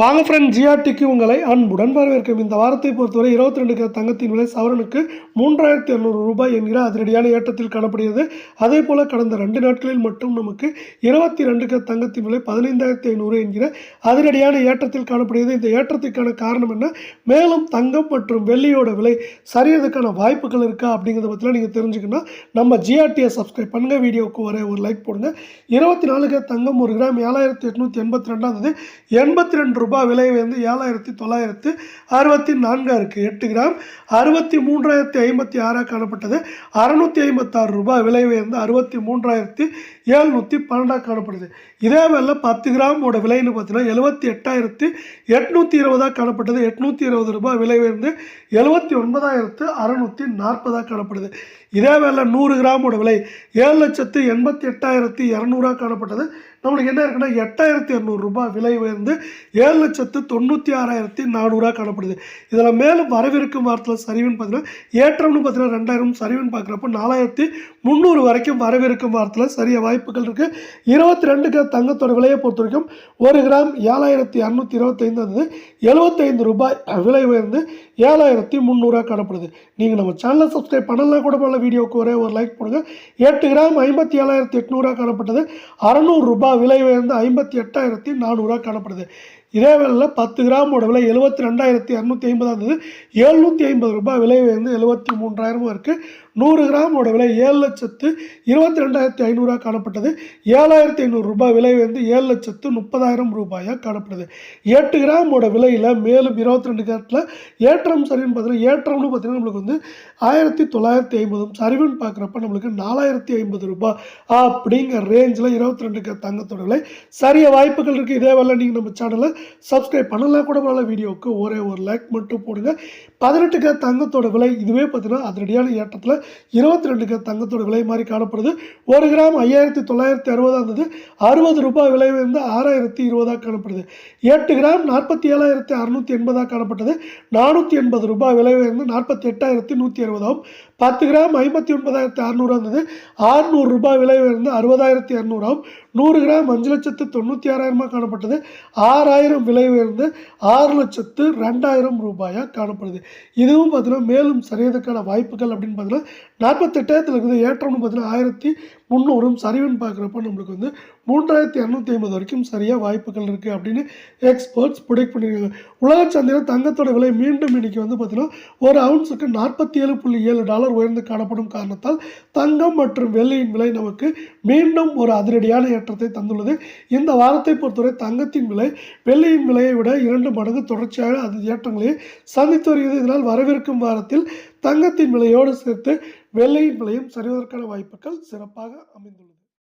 வாங்க ஃப்ரெண்ட் ஜிஆர்டிக்கு உங்களை அன்புடன் வரவேற்கும் இந்த வாரத்தை பொறுத்தவரை இருபத்தி ரெண்டு தங்கத்தின் விலை சவரனுக்கு மூன்றாயிரத்தி இரநூறு ரூபாய் என்கிற அதிரடியான ஏற்றத்தில் காணப்படுகிறது. அதே போல் கடந்த ரெண்டு நாட்களில் மட்டும் நமக்கு இருபத்தி ரெண்டு தங்கத்தின் விலை பதினைந்தாயிரத்தி ஐநூறு என்கிற அதிரடியான ஏற்றத்தில் காணப்படுகிறது. இந்த ஏற்றத்திற்கான காரணம் என்ன? மேலும் தங்கம் மற்றும் வெள்ளியோட விலை சரியதுக்கான வாய்ப்புகள் இருக்கா அப்படிங்கிறத பற்றிலாம் நீங்கள் தெரிஞ்சுக்கணும். நம்ம ஜிஆர்டியை சப்ஸ்கிரைப் பண்ணுங்கள் வீடியோவுக்கு வர ஒரு லைக் போடுங்க. இருபத்தி நாலுக்கு தங்கம் ஒரு கிராம் ஏழாயிரத்தி எட்நூற்றி எண்பத்தி ரெண்டாம் தேதி எண்பத்தி ரெண்டு ரூபாய் விலை வந்து ஏழாயிரத்தி தொள்ளாயிரத்து அறுபத்தி நான்காக இருக்குது எட்டு கிராம் அறுபத்தி மூன்றாயிரத்தி ஐம்பத்தி ஆறாக காணப்பட்டது. அறநூற்றி ஐம்பத்தாறு ரூபாய் விலை வந்து அறுபத்தி மூன்றாயிரத்தி ஏழ்நூற்றி பன்னெண்டாக காணப்படுது. இதே வேலை பத்து கிராமோட விலைன்னு பார்த்தீங்கன்னா எழுபத்தி எட்டாயிரத்து எட்நூற்றி இருபதாக காணப்பட்டது. எட்நூற்றி இருபது ரூபாய் விலை வந்து எழுபத்தி ஒன்பதாயிரத்து அறநூற்றி நாற்பதாக காணப்படுது. இதே வேலை நூறு கிராமோட விலை ஏழு லட்சத்து எண்பத்தி எட்டாயிரத்தி இரநூறாக காணப்பட்டது. நம்மளுக்கு என்ன இருக்குன்னா எட்டாயிரத்தி இரநூறுபா விலை உயர்ந்து ஏழு லட்சத்து தொண்ணூற்றி ஆறாயிரத்தி நானூறுரூவா காணப்படுது. இதில் மேலும் வரவிருக்கும் வாரத்தில் சரிவுன்னு பார்த்தீங்கன்னா ஏற்றம்னு பார்த்தீங்கன்னா ரெண்டாயிரம் சரிவுன்னு பார்க்குறப்ப நாலாயிரத்தி முந்நூறு வரைக்கும் வரவிருக்கும் வாரத்தில் சரிய வாய்ப்புகள் இருக்குது இருபத்தி ரெண்டுக்கு தங்கத்தோட விலையை பொறுத்த வரைக்கும் ஒரு கிராம் ஏழாயிரத்தி இரநூத்தி இருபத்தைந்து வந்தது எழுபத்தைந்து ரூபாய் விலை உயர்ந்து ஏழாயிரத்தி முந்நூறுரூவா காணப்படுது. நீங்கள் நம்ம சேனலை சப்ஸ்கிரைப் பண்ணலாம் கூட பண்ணல வீடியோவுக்கு ஒரே ஒரு லைக் போடுங்க. எட்டு கிராம் ஐம்பத்தி ஏழாயிரத்தி எட்நூறுரூவா காணப்பட்டது. அறநூறுரூபா விலை உயர்ந்து ஐம்பத்தி எட்டாயிரத்தி நானூறுரூவா காணப்படுது. இதே வேளையில் பத்து கிராமோட விலை எழுபத்தி ரெண்டாயிரத்தி இரநூத்தி ஐம்பதாக இருந்தது எழுநூற்றி ஐம்பது ரூபாய் விலை உயர்ந்து எழுபத்தி மூன்றாயிரமும் இருக்குது நூறு கிராமோட விலை ஏழு லட்சத்து இருபத்தி ரெண்டாயிரத்தி ஐநூறுரூவா காணப்பட்டது. ஏழாயிரத்தி ஐநூறு ரூபாய் விலை வந்து ஏழு லட்சத்து முப்பதாயிரம் ரூபாயாக காணப்படுது. எட்டு கிராமோட விலையில் மேலும் இருபத்தி ரெண்டு கேரட்டில் ஏற்றம் சரின்னு பார்த்தீங்கன்னா ஏற்றம்னு பார்த்தீங்கன்னா நம்மளுக்கு வந்து ஆயிரத்தி தொள்ளாயிரத்தி ஐம்பதும் சரிவுன்னு பார்க்குறப்ப நம்மளுக்கு நாலாயிரத்தி ஐம்பது ரூபாய் அப்படிங்கிற ரேஞ்சில் இருபத்தி ரெண்டு தங்க தங்கத்தோட சரிய வாய்ப்புகள் இருக்குது இதே வேலை நீங்கள் நம்ம சேனலை சப்ஸ்கிரைப் பண்ணலாம் கூட பரவாயில்ல. வீடியோவுக்கு ஒரே ஒரு லைக் மட்டும் போடுங்க. பதினெட்டு கே தங்கத்தோட விலை இதுவே பார்த்தீங்கன்னா அதிரடியான ஏற்றத்தில் இருபத்தி ரெண்டு கே தங்கத்தோட விலை மாதிரி காணப்படுது. ஒரு கிராம் ஐயாயிரத்தி தொள்ளாயிரத்தி அறுபதாக இருந்தது அறுபது ரூபாய் விலை வந்து ஆறாயிரத்தி இருபதாக காணப்படுது. எட்டு கிராம் நாற்பத்தி ஏழாயிரத்தி அறுநூற்றி எண்பதாக காணப்பட்டது. நானூற்றி எண்பது ரூபாய் விலை வந்து நாற்பத்தி எட்டாயிரத்தி நூற்றி அறுபதாகும். பத்து கிராம் ஐம்பத்தி ஒன்பதாயிரத்தி அறநூறு இருந்தது ஆறுநூறு ரூபாய் விலை வந்து அறுபதாயிரத்தி இரநூறாகும் நூறு கிராம் அஞ்சு லட்சத்து தொண்ணூற்றி ஆறாயிரமாக காணப்பட்டது. ஆறாயிரம் விலை உயர்ந்து ஆறு லட்சத்து ரெண்டாயிரம் ரூபாயாக காணப்படுது. இதுவும் பார்த்தீங்கன்னா மேலும் சரியதுக்கான வாய்ப்புகள் அப்படின்னு பார்த்தீங்கன்னா நாற்பத்தெட்டாயிரத்தில் இருக்குது. ஏற்றம்னு பார்த்தீங்கன்னா ஆயிரத்தி முந்நூறும் சரிவுன்னு பார்க்குறப்ப நம்மளுக்கு வந்து மூன்றாயிரத்தி இரநூத்தி ஐம்பது வரைக்கும் சரியாக வாய்ப்புகள் இருக்குது அப்படின்னு எக்ஸ்பர்ட்ஸ் ப்ரொடெக்ட் பண்ணியிருக்காங்க உலக சந்தையில் தங்கத்தோட விலை மீண்டும் இன்னைக்கு வந்து பார்த்தீங்கன்னா ஒரு அவுன்ஸுக்கு நாற்பத்தி ஏழு புள்ளி ஏழு டாலர் உயர்ந்து காணப்படும் காரணத்தால் தங்கம் மற்றும் வெள்ளியின் விலை நமக்கு மீண்டும் ஒரு அதிரடியான ஏற்றத்தை தந்துள்ளது. இந்த வாரத்தை பொறுத்தவரை தங்கத்தின் விலை வெள்ளியின் விலையை விட இரண்டு மடங்கு தொடர்ச்சியாக அது ஏற்றங்களை சந்தித்து வருகிறது. இதனால் வரவிருக்கும் வாரத்தில் தங்கத்தின் விலையோடு சேர்த்து வெள்ளையின் விலையும் சரிவதற்கான வாய்ப்புகள் சிறப்பாக அமைந்துள்ளது.